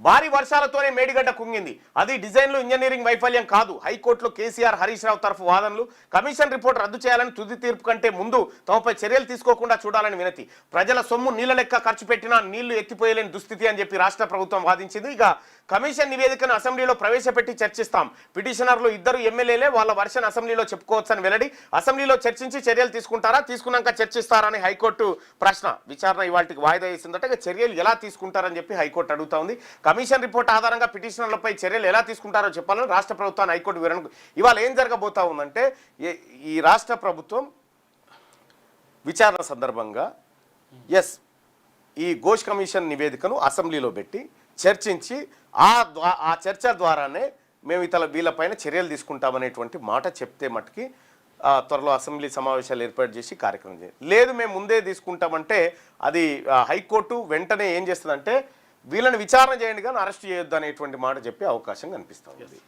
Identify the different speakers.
Speaker 1: భారీ వర్షాలతోనే మేడిగడ్డ కుంగింది. అది డిజైన్లు ఇంజనీరింగ్ వైఫల్యం కాదు. హైకోర్టులో కేసీఆర్ హరీష్ రావు తరఫు వాదనలు. కమిషన్ రిపోర్ట్ రద్దు చేయాలని తుది తీర్పు కంటే ముందు తమపై చర్యలు తీసుకోకుండా చూడాలని వినతి. ప్రజల సొమ్ము నీళ్ళ లెక్క ఖర్చు పెట్టినా నీళ్ళు ఎత్తిపోయలేని దుస్థితి అని చెప్పి రాష్ట్ర ప్రభుత్వం వాదించింది. ఇక కమిషన్ నివేదికను అసెంబ్లీలో ప్రవేశపెట్టి చర్చిస్తాం. పిటిషనర్లు ఇద్దరు ఎమ్మెల్యేలే వాళ్ళ వర్షన్ అసెంబ్లీలో చెప్పుకోవచ్చని వెల్లడి. అసెంబ్లీలో చర్చించి చర్యలు తీసుకుంటారా? తీసుకున్నాక చర్చిస్తారని హైకోర్టు ప్రశ్న. విచారణ ఇవాళకి వాయిదా వేసిందట. చర్యలు ఎలా తీసుకుంటారని చెప్పి హైకోర్టు అడుగుతా ఉంది. కమిషన్ రిపోర్ట్ ఆధారంగా పిటిషనర్లపై చర్యలు ఎలా తీసుకుంటారో చెప్పాలని రాష్ట్ర ప్రభుత్వాన్ని హైకోర్టు వివరణ ఇవాళ ఏం జరగబోతా ఉందంటే ఈ- రాష్ట్ర ప్రభుత్వం విచారణ సందర్భంగా ఎస్ ఈ ఘోష్ కమిషన్ నివేదికను అసెంబ్లీలో పెట్టి చర్చించి ఆ ఆ చర్చ ద్వారానే మేము ఇతర వీళ్ళపైన చర్యలు తీసుకుంటామనేటువంటి మాట చెప్తే మటుకి త్వరలో అసెంబ్లీ సమావేశాలు ఏర్పాటు చేసి కార్యక్రమం చేయాలి లేదు మేము ముందే తీసుకుంటామంటే అది హైకోర్టు వెంటనే ఏం చేస్తుందంటే వీళ్ళని విచారణ చేయండి కానీ అరెస్ట్ చేయొద్దు అనేటువంటి మాట చెప్పే అవకాశం కనిపిస్తుంది